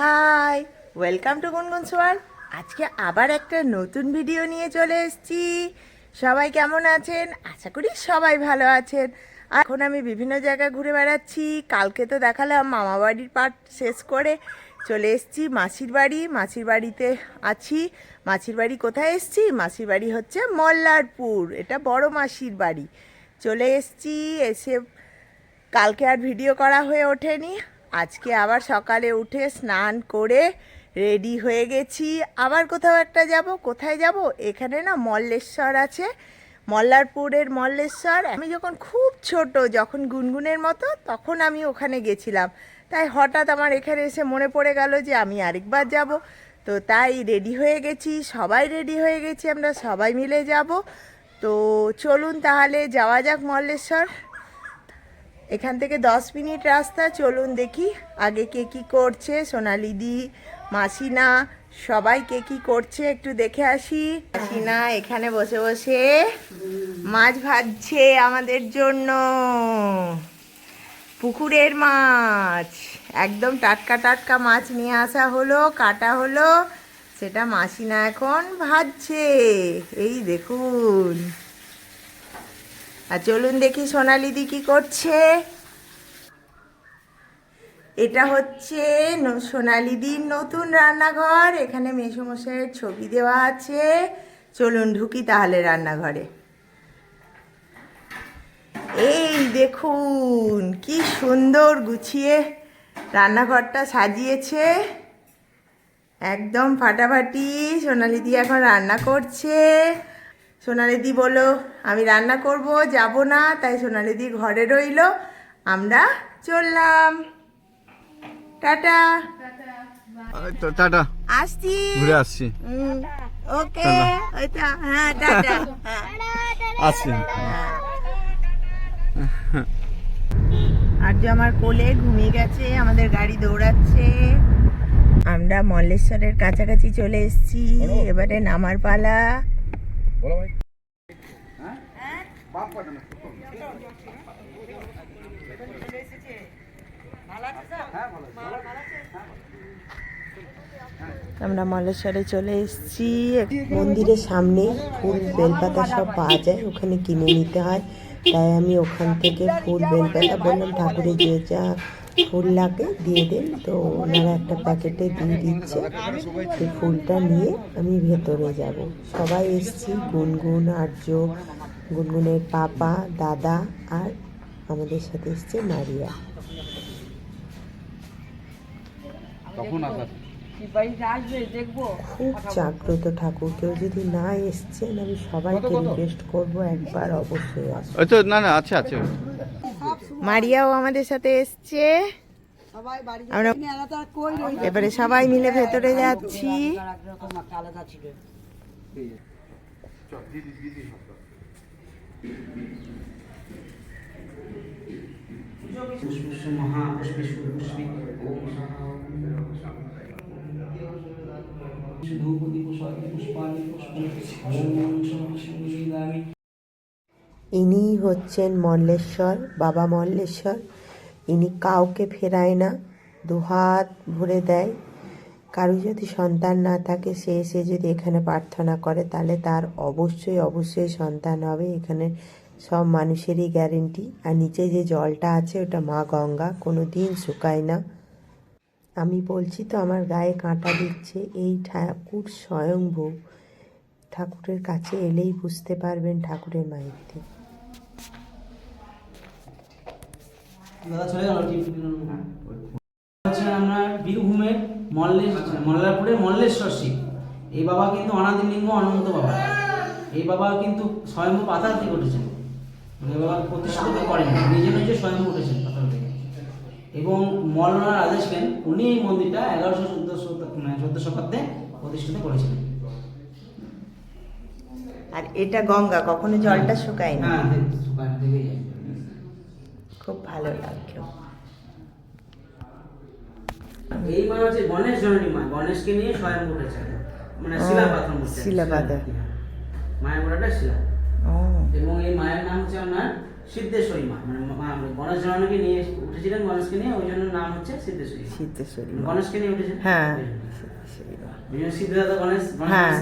Hi welcome to গুনগুন সোয়াল আজকে আবার একটা নতুন ভিডিও নিয়ে চলে এসেছি। সবাই কেমন আছেন? আশা করি সবাই ভালো আছেন। এখন আমি বিভিন্ন জায়গায় ঘুরে বেড়াচ্ছি। কালকে তো দেখালাম মামা বাড়ির পার্ট শেষ করে চলে এসেছি মাসির বাড়ি। মাসির বাড়িতে আছি। মাসির বাড়ি কোথায় এসেছি? মাসির বাড়ি হচ্ছে মল্লারপুর। এটা বড় মাসির বাড়ি। চলে এসেছি, এসে কালকে আর ভিডিও করা হয়ে ওঠেনি। আজকে আবার সকালে উঠে স্নান করে রেডি হয়ে গেছি। আবার কোথাও একটা যাব, কোথায় যাব? এখানে না মল্লেশ্বর আছে, মল্লারপুরের মল্লেশ্বর। আমি যখন খুব ছোট, যখন গুনগুনের মতো, তখন আমি ওখানে গেছিলাম। তাই হঠাৎ আমার এখানে এসে মনে পড়ে গেল যে আমি আরেকবার যাব। তো তাই রেডি হয়ে গেছি, সবাই রেডি হয়ে গেছি, আমরা সবাই মিলে যাব। তো চলুন তাহলে যাওয়া যাক মল্লেশ্বর। এখান থেকে দশ মিনিট রাস্তা, চলুন দেখি আগে কে কি করছে, সোনালিদি, মাসিনা, সবাই কে কি করছে একটু দেখে আসি। মাসিনা এখানে বসে বসে মাছ ভাজছে আমাদের জন্য। পুকুরের মাছ, একদম টাটকা টাটকা মাছ নিয়ে আসা হলো, কাটা হলো, সেটা মাসিনা এখন ভাজছে। এই দেখুন। আর চলুন দেখি সোনালিদি কি করছে। এটা হচ্ছে সোনালিদির নতুন রান্নাঘর। এখানে মেসোমশাইয়ের ছবি দেওয়া আছে। চলুন ঢুকি তাহলে রান্নাঘরে। এই দেখুন, কি সুন্দর গুছিয়ে রান্নাঘরটা সাজিয়েছে। একদম ফাটাফাটি সোনালিদি এখন রান্না করছে। সোনালিদি বলো আমি রান্না করব যাব না। তাই সোনালিদি ঘরে রইল। আমরা চললাম। টাটা। টাটা। আসছি। ঘুরে আসছি। ওকে। ওইটা হ্যাঁ টাটা। হ্যাঁ। আসছি। আর্য আমার কোলে ঘুমিয়ে গেছে আমাদের গাড়ি দৌড়াচ্ছে। আমরা মল্লেশ্বরের কাছাকাছি চলে এসেছি এবারে নামার পালা। আমরা মল্লেশ্বরে চলে এসেছি মন্দিরের সামনে, ফুল বেলপাতা সব পাওয়া যায়, ওখানে কিনে নিতে হয়। তাই আমি ওখান থেকে ফুল বেলপাতা বললাম ঠাকুরে যে যা ফুল লাগে দিয়ে দেন। তো ওনারা একটা প্যাকেটে দিয়ে দিচ্ছে। সেই ফুলটা নিয়ে আমি ভেতরে যাব। সবাই এসছি গুনগুন আর্য গুনগুনের পাপা দাদা আর আমাদের সাথে এসছে মারিয়া। খুব জাগ্রত ঠাকুর। কেউ যদি না এসছেন আমি সবাইকে রিকোয়েস্ট করব একবার অবশ্যই তো না না আছে আছে। মারিয়াও আমাদের সাথে এসছে। এবারে সবাই মিলে ভেতরে যাচ্ছি। পুষ্পাণী পুষ্প। ইনি হচ্ছেন মল্লেশ্বর, বাবা মল্লেশ্বর। ইনি কাউকে ফেরায় না দুহাত ভরে দেয়। কারও যদি সন্তান না থাকে, সে এসে যদি এখানে প্রার্থনা করে, তাহলে তার অবশ্যই অবশ্যই সন্তান হবে। এখানে সব মানুষেরই গ্যারেন্টি আর নিচে যে জলটা আছে, ওটা মা গঙ্গা কোনো দিন শুকায় না। আমি বলছি তো, আমার গায়ে কাঁটা দিচ্ছে। এই ঠাকুর স্বয়ংভূ। ঠাকুরের কাছে এলেই বুঝতে পারবেন ঠাকুরের মাহিত্য। দাদা চলে গেল হচ্ছে আমরা বীরভূমের মল্লেশ মল্লারপুরের মল্লেশ্বর শিব। এই বাবা কিন্তু অনাদিলিঙ্গ অনন্ত বাবা। এই বাবা কিন্তু স্বয়ম্ভু পাতাল থেকে উঠেছেন। মানে এই বাবা প্রতিষ্ঠিত করেন নিজে নিজে স্বয়ম্ভু উঠেছেন পাতাল থেকে। এবং মল্লার রাজা ছিলেন উনি এই মন্দিরটা এগারোশো চোদ্দশো মানে চোদ্দ শতাব্দে প্রতিষ্ঠিত করেছিলেন। আর এটা গঙ্গা কখনো জলটা শুকায় না হ্যাঁ থেকেই যায় খুব ভালো লাগল। এই মা হচ্ছে গণেশ জননী মা গণেশকে নিয়ে স্বয়ং উঠেছে। মানে শিলা পাথর শিলা পাথর। মায়ের গোড়াটা শিলা। এবং এই মায়ের নাম হচ্ছে আপনার সিদ্ধেশ্বরী মা। মানে গণেশ জননীকে নিয়ে উঠেছিলেন গণেশকে নিয়ে ওই জন্য নাম হচ্ছে সিদ্ধেশ্বরী সিদ্ধেশ্বরী গণেশকে নিয়ে হ্যাঁ গণেশ হ্যাঁ,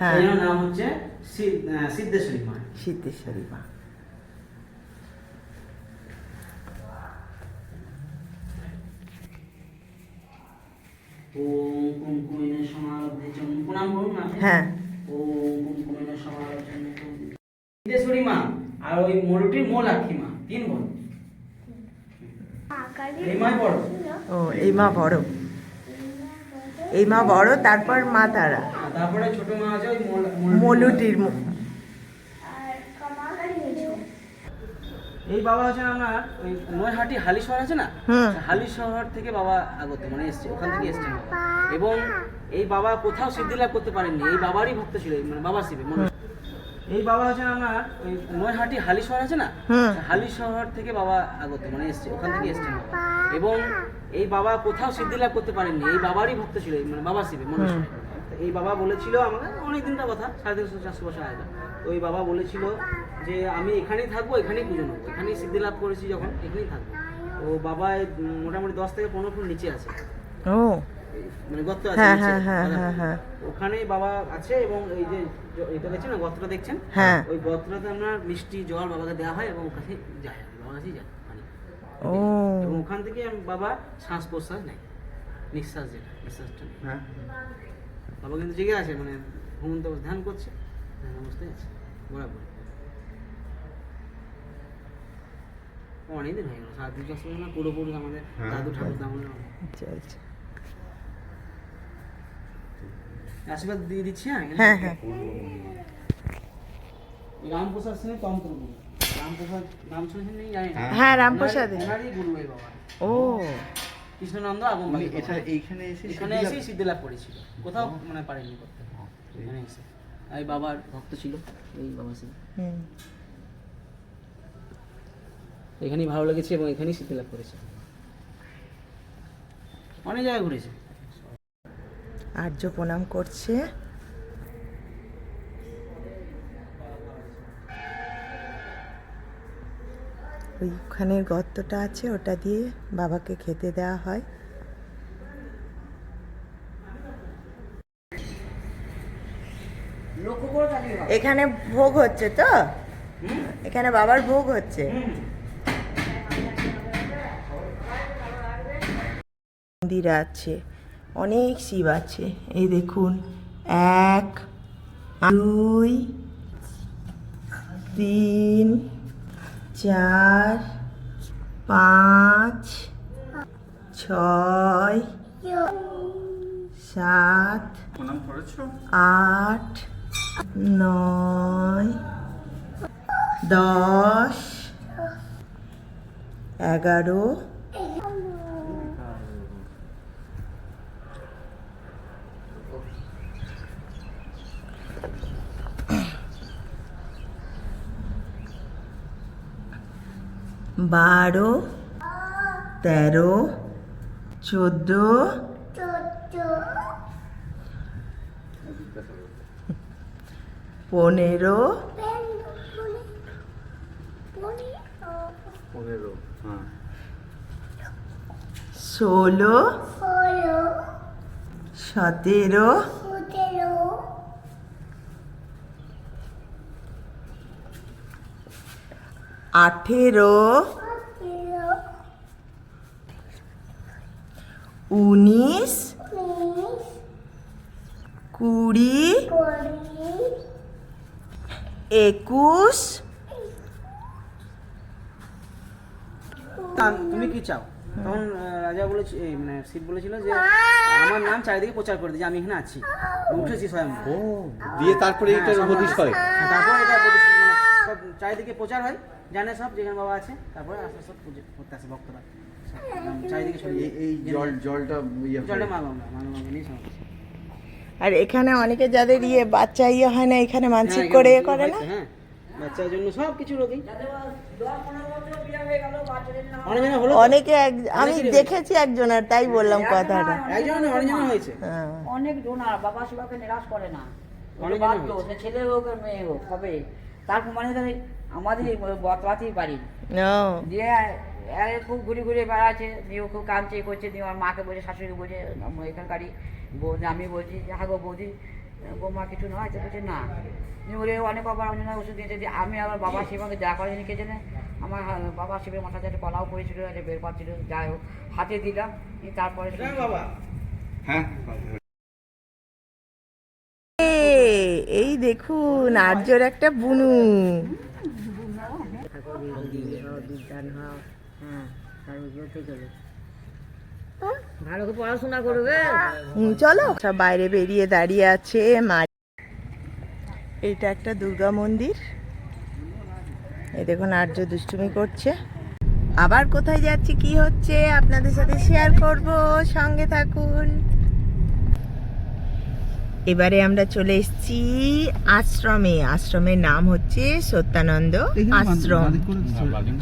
হ্যাঁ। এই নাম হচ্ছে সিদ্ধেশ্বরী মা। সিদ্ধেশ্বরী মা ওম কুমকুমিনের সমারব্ধে চ প্রণাম করুন না হ্যাঁ। মা আর ওই মরুটির মা তিন বোন। এই মাই বড়। ও এই মা বড়। এই মা বড় তারপর মা তারা। আর তারপরে ছোট মা আছে ওই মোল- মোল- মলুটির মু- এই বাবা হচ্ছেন আপনার ওই নৈহাটি হালি শহর আছে না হুম। হালি শহর থেকে বাবা আগত মানে এসছে ওখান থেকে এসছেন এবং এই বাবা কোথাও সিদ্ধি লাভ করতে পারেননি এই বাবারই ভক্ত ছিল মানে বাবা শিবে মনে এই বাবা হচ্ছেন আপনার ওই নৈহাটি হালি শহর আছে না হুম। হালি শহর থেকে বাবা আগত মানে এসছে ওখান থেকে এসছেন। এবং এই বাবা কোথাও সিদ্ধি লাভ করতে পারেননি এই বাবারই ভক্ত ছিল মানে বাবা শিবে মনে। এই বাবা বলেছিল আমাকে অনেক দিনকার কথা সাড়ে তিনশো চারশো বছর আগে তো ওই বাবা বলেছিল যে আমি এখানেই থাকব এখানেই পুজো নেব। এখানেই সিদ্ধি লাভ করেছি যখন এখানেই থাকব। ও বাবা মোটামুটি দশ থেকে পনেরো ফুট নিচে আছে। ও। মানে গর্ত আছে হ্যাঁ, হ্যাঁ, হ্যাঁ। ওখানেই বাবা আছে এবং এই যে এটা দেখছেন না গর্তটা দেখছেন? হ্যাঁ। ওই গর্তটাতে আপনার মিষ্টি জল বাবাকে দেওয়া হয় এবং ওখানে যায় বাবার কাছেই যায় পানি। ও। এবং ওখান থেকে আমি বাবা শ্বাস প্রশ্বাস নেয়। নিঃশ্বাস যেটা নিঃশ্বাসটা হ্যাঁ। বাবা কিন্তু জেগে আছে মানে ঘুমন্ত ধ্যান করছে। ধ্যান অবস্থায় আছে বরাবর। অনেকদিন হয়ে গেল। সাত দিন চাষ না পুরোপুরি আমাদের হ্যাঁ। দাদু ঠাকুর দামন চলছে আশীর্বাদ দিয়ে দিচ্ছি হ্যাঁ? হ্যাঁ হ্যাঁ। রামপ্রসাদ সিং তন্ত্র রামপ্রসাদ নাম শুনেছেন জানি হ্যাঁ। রামপ্রসাদ। ওনারই- ওনারই গুরু এই বাবা। ও। কৃষ্ণনন্দ আগম এইখানে এসে এখানে সিদ্ধি এসেই লাভ- সিদ্ধি লাভ করেছিল। কোথাও মানে পারেনি করতে। এখানে এসে। এই বাবার ভক্ত ছিল এই বাবা ছিল হুম। এখানেই ভালো লেগেছে এবং এখানেই সিদ্ধি লাভ করেছে। অনেক জায়গায় ঘুরেছে। আর্য প্রণাম করছে। ওইখানে গর্তটা আছে ওটা দিয়ে বাবাকে খেতে দেওয়া হয়। এখানে ভোগ হচ্ছে তো? এখানে বাবার ভোগ হচ্ছে? মন্দির আছে, অনেক শিব আছে। এই দেখুন, এক, দুই, তিন, চার, পাঁচ, ছয়, সাত, আট, নয়, দশ, এগারো বারো তেরো চোদ্দ পনেরো হ্যাঁ। ষোলো সতেরো আঠেরো। উনিশ। কুড়ি। একুশ। তুমি কি চাও? তখন রাজা বলেছিল এই, মানে শিব বলেছিল যে আমার নাম চারিদিকে প্রচার করে দিই আমি এখানে আছি। উঠেছি স্বয়ং। দিয়ে তারপরে হ্যাঁ, এইটার সম্মান হয়। হ্যাঁ, তারপরে এটা মানে সব চারিদিকে প্রচার হয়। জানে সব যেখানে বাবা আছে তারপরে আস্তে আস্তে পুজো করতে আসে ভক্তরা। একদম চারিদিকে ছড়িয়ে এই- জল জলটা ইয়ে জলটা হয়। মা বাবা মা বাবা নিয়ে আর এখানে অনেকে যাদের ইয়ে বাচ্চা ইয়ে হয় না এখানে মানসিক হ্যাঁ, করে এখানে এ করে না? হ্যাঁ বাচ্চার জন্য সব কিছু রোগী? অনেকে এক- আমি দেখেছি একজনের তাই বললাম কথাটা। অনেকজনের হয়েছে। হ্যাঁ। অনেক ডোনার বাবা সেবাকে নিরাশ করে না। অনেক ছেলে হোক আর মেয়ে হোক হবে তার মানে তাদের আমাদের বতলাতেই বাড়ি। দিয়ে এ খুব ঘুরে ঘুরে বেড়াচ্ছে দিয়ে ও খুব কাঁদছে করছে দিয়ে আমার মাকে বলছে শাশুড়ি বলছে এখানকারই বৌদি আমি বলছি যে হ্যাঁ বৌদি বৌমা কিছু নয়? তো বলছে না। ওরে অনেক অপার অঞ্জনা ওষুধ দিয়েছে দিয়ে আমি আমার বাবা শিবকে দেখা করে কে জানে আমার বাবা শিবের মাথাতে একটা কলাও পড়েছিল একটা বের পাচ্ছিল যাই হোক হাতে দিলাম তারপরে বাবা। হ্যাঁ। এই দেখুন আর্যর একটা বুনু। চলো। সব বাইরে বেরিয়ে দাঁড়িয়ে আছে মা। এইটা একটা দুর্গা মন্দির। এই দেখুন, আর্য দুষ্টুমি করছে। আবার কোথায় যাচ্ছি, কি হচ্ছে, আপনাদের সাথে শেয়ার করব। সঙ্গে থাকুন। এবারে আমরা চলে এসেছি আশ্রমে। আশ্রমের নাম হচ্ছে সত্যানন্দ আশ্রম।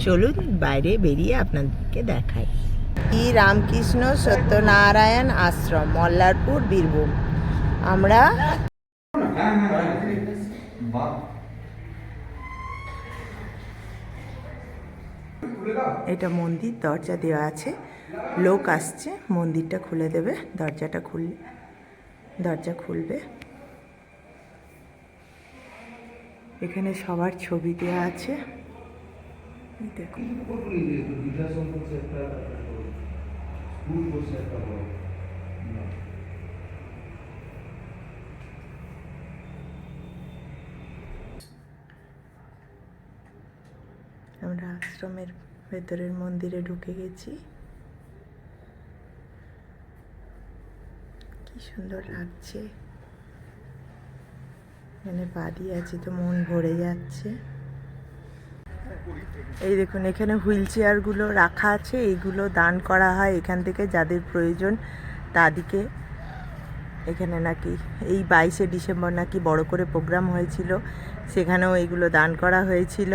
চলুন বাইরে বেরিয়ে আপনাদেরকে দেখাই। শ্রী রামকৃষ্ণ সত্যনারায়ণ আশ্রম মল্লারপুর বীরভূম। আমরা এটা মন্দির দরজা দেওয়া আছে। লোক আসছে মন্দিরটা খুলে দেবে। দরজাটা খুললে দরজা খুলবে। এখানে সবার ছবি দেওয়া আছে। দেখুন। আমরা আশ্রমের ভেতরের মন্দিরে ঢুকে গেছি। সুন্দর লাগছে। এখানে বাড়ি আছে তো মন ভরে যাচ্ছে। এই দেখুন, এখানে হুইল চেয়ারগুলো রাখা আছে, এইগুলো দান করা হয়। এখান থেকে যাদের প্রয়োজন, তাদিকে এখানে নাকি এই বাইশে ডিসেম্বর নাকি বড় করে প্রোগ্রাম হয়েছিল, সেখানেও এইগুলো দান করা হয়েছিল।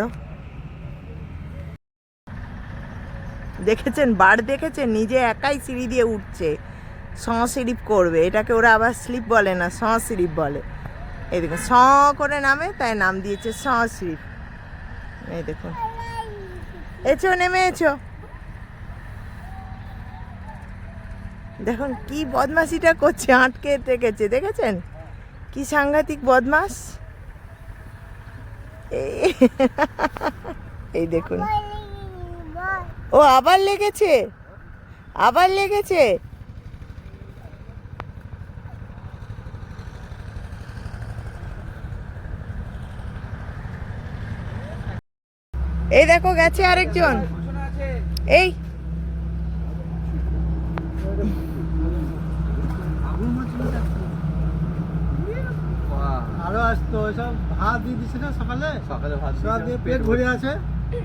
দেখেছেন? বার দেখেছেন? নিজে একাই সিঁড়ি দিয়ে উঠছে। স্লিপ করবে, এটাকে ওরা আবার স্লিপ বলে না স্লিপ বলে। এই দেখুন, স করে নামে, তাই নাম দিয়েছে স্লিপ এই দেখুন। এছো নেমে এছো দেখুন, কি বদমাশিটা করছে, আটকে রেখেছে, দেখেছেন? কি সাংঘাতিক বদমাস এই দেখুন। ও আবার লেগেছে আবার লেগেছে। এই দেখো গেছে আরেকজন। এই। আরও আসতো ওইসব ভাত দিয়ে দিচ্ছে না সকালে? সকালে ভাত সব দিয়ে পেট ভরে আছে।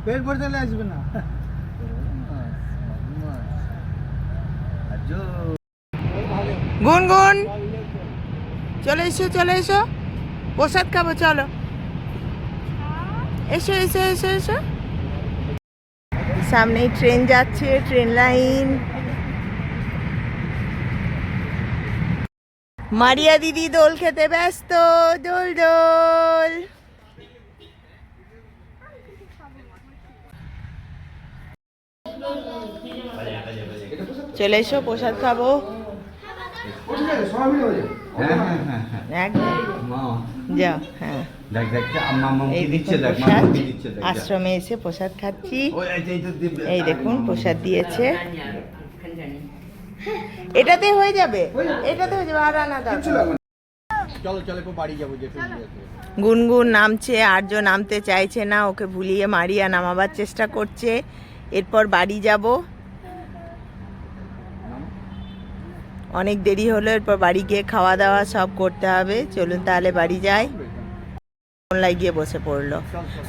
পেট ভরে আসবে না। গুনগুন। চলে এসো চলে এসো। প্রসাদ খাব চলো। এসো এসো এসো এসো। সামনেই ট্রেন যাচ্ছে ট্রেন লাইন। মারিয়া দিদি দোল খেতে ব্যস্ত দোল দোল। চলে এসো প্রসাদ খাব। হ্যাঁ হ্যাঁ একদম মা যাও দেখ দেখ আম্মা মাম দিচ্ছে দেখ প্রসাদ। দিচ্ছে দেখ আশ্রমে এসে প্রসাদ খাচ্ছি। এই দেখুন প্রসাদ দিয়েছে। এটাতে হয়ে যাবে। এটাতে হয়ে যাবে। আর আনা দরকার চলো চলো একটু বাড়ি যাব যেতে গুনগুন নামছে আর্য নামতে চাইছে না ওকে ভুলিয়ে মারিয়া নামাবার চেষ্টা করছে। এরপর বাড়ি যাব। অনেক দেরি হলো এরপর বাড়ি গিয়ে খাওয়া দাওয়া সব করতে হবে। চলুন তাহলে বাড়ি যাই। অনলাইন গিয়ে বসে পড়ল।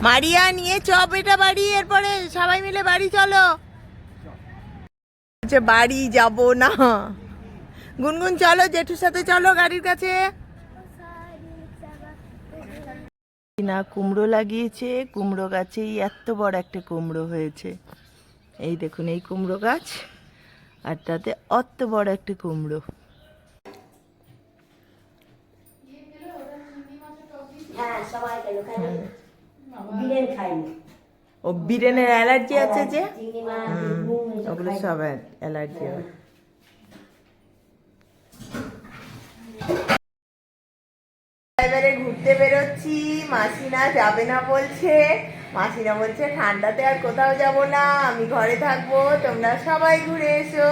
মারিয়া, নিয়ে চপ এটা বাড়ি, এরপরে সবাই মিলে বাড়ি চলো। বাড়ি যাব না। গুনগুন, চলো, জেঠুর সাথে চলো গাড়ির কাছে। না, কুমড়ো লাগিয়েছে। কুমড়ো গাছেই এত বড় একটা কুমড়ো হয়েছে। এই দেখুন, এই কুমড়ো গাছ, আর তাতে অত বড় একটা কুমড়ো। বিরিয়ানি খাইনি ও বিরিয়ানির অ্যালার্জি আছে যে? ওগুলো সব অ্যালার্জি হয়। এবারে ঘুরতে বেরোচ্ছি মাসিনা যাবে না বলছে। মাসিনা বলছে ঠান্ডাতে আর কোথাও যাব না আমি ঘরে থাকব তোমরা সবাই ঘুরে এসো।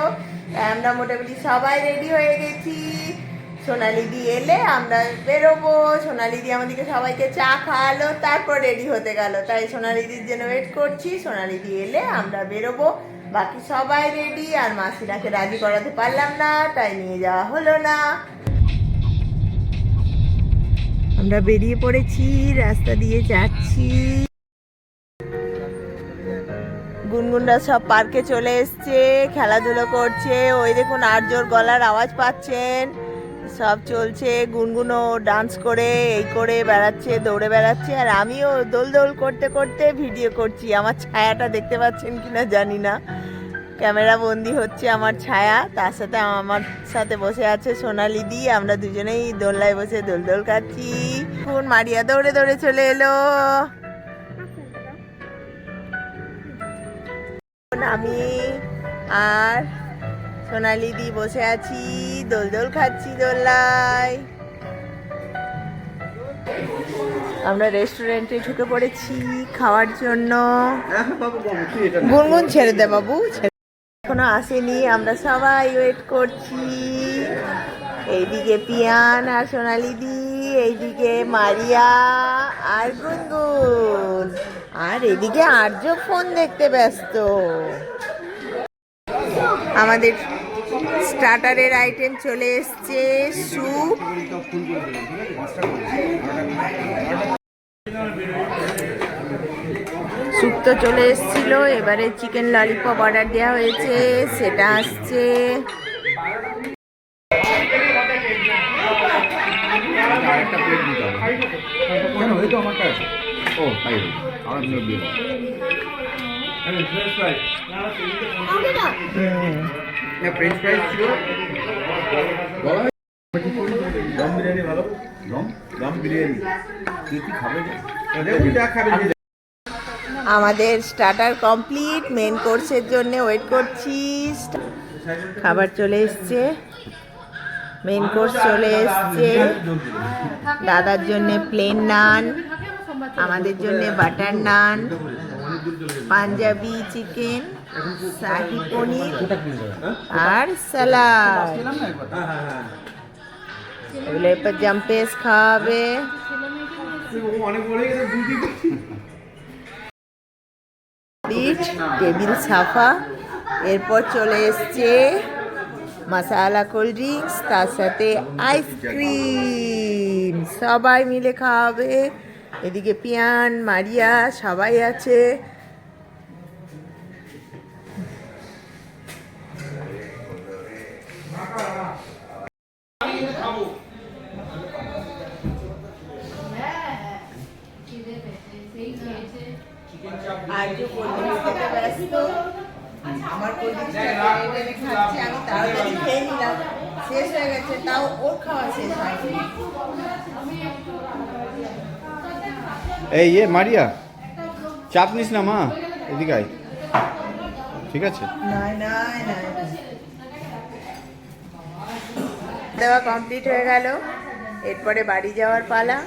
আমরা মোটামুটি সবাই রেডি হয়ে গেছি। সোনালি দি এলে আমরা বেরোবো। সোনালি দি আমাদেরকে সবাইকে চা খাওয়ালো, তারপর রেডি হতে গেল। তাই সোনালি দির জন্য ওয়েট করছি। সোনালি দি এলে আমরা বেরোবো। বাকি সবাই রেডি আর মাসিরাকে রাজি করাতে পারলাম না, তাই নিয়ে যাওয়া হলো না। আমরা বেরিয়ে পড়েছি, রাস্তা দিয়ে যাচ্ছি। গুনগুনরা সব পার্কে চলে এসছে, খেলাধুলো করছে। ওই দেখুন আর্যর গলার আওয়াজ পাচ্ছেন। সব চলছে গুনগুনও ডান্স করে, এই করে বেড়াচ্ছে, দৌড়ে বেড়াচ্ছে, আর আমিও দোল দোল করতে করতে ভিডিও করছি। আমার ছায়াটা দেখতে পাচ্ছেন কিনা জানি না। ক্যামেরা বন্দি হচ্ছে আমার ছায়া, তার সাথে আমার সাথে বসে আছে সোনালি দি আমরা দুজনেই দোলনায় বসে দোল দোল খাচ্ছি। কোন মারিয়া দৌড়ে দৌড়ে চলে এলো। আমি আর সোনালি দি বসে আছি, দোল দোল খাচ্ছি দোলনায় আমরা রেস্টুরেন্টে ঢুকে পড়েছি খাওয়ার জন্য। গুনগুন ছেড়ে দে বাবু এখনও আসেনি, আমরা সবাই ওয়েট করছি। এইদিকে পিয়ান আর সোনালি দি, এইদিকে মারিয়া আর গুনগুন। আর এদিকে আর্য ফোন দেখতে ব্যস্ত। আমাদের স্টার্টারের আইটেম চলে এসছে স্যুপ স্যুপ তো চলে এসেছিল এবারে চিকেন ললিপপ অর্ডার দেওয়া হয়েছে সেটা আসছে। ও হ্যাঁ ফ্রেঞ্চ ফ্রাইজ ছিল। বলা দম বিরিয়ানি ভালো? দম? দম বিরিয়ানি। কি খাবে দেখুন যা খাবে। আমাদের স্টার্টার কমপ্লিট মেন কোর্সের জন্য ওয়েট করছি। খাবার চলে এসছে। মেন কোর্স চলে এসছে। দাদার জন্য প্লেন নান আমাদের জন্য বাটার নান পাঞ্জাবি চিকেন শাহি পনির আর স্যালাড এগুলো এরপর জাম্পেস খাওয়াবে। পিচ টেবিল সাফা। এরপর চলে এসছে মশালা কোল্ড ড্রিঙ্কস তার সাথে আইসক্রিম সবাই মিলে খাওয়াবে। এদিকে পিয়ান মারিয়া সবাই আছে আজও কোল্ড ড্রিঙ্কস খেতে ব্যস্ত আমার কোল্ড ড্রিঙ্কস খাচ্ছে আমি তাড়াতাড়ি খেয়ে নিলাম শেষ হয়ে গেছে তাও ওর খাওয়া শেষ হয়নি এই ইয়ে মারিয়া। চাপ নিস না, মা। এদিকে আয়। ঠিক আছে? দেওয়া কমপ্লিট হয়ে গেল। এরপরে বাড়ি যাওয়ার পালা।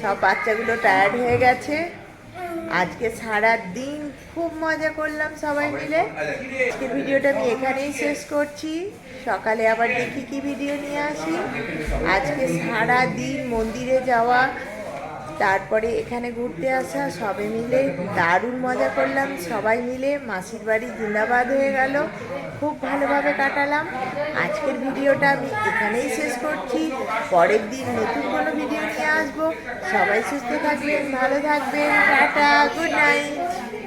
সব বাচ্চাগুলো টায়ার্ড হয়ে গেছে। আজকে সারা দিন খুব মজা করলাম সবাই মিলে। আজকের ভিডিওটা আমি এখানেই শেষ করছি। সকালে আবার দেখি কি ভিডিও নিয়ে আসি। আজকে সারা দিন মন্দিরে যাওয়া তারপরে এখানে ঘুরতে আসা সবে মিলে দারুণ মজা করলাম। সবাই মিলে মাসির বাড়ি জিন্দাবাদ হয়ে গেল। খুব ভালোভাবে কাটালাম। আজকের ভিডিওটা আমি এখানেই শেষ করছি। পরের দিন নতুন কোনো ভিডিও নিয়ে আসব। সবাই সুস্থ থাকবেন, ভালো থাকবেন। Tata good night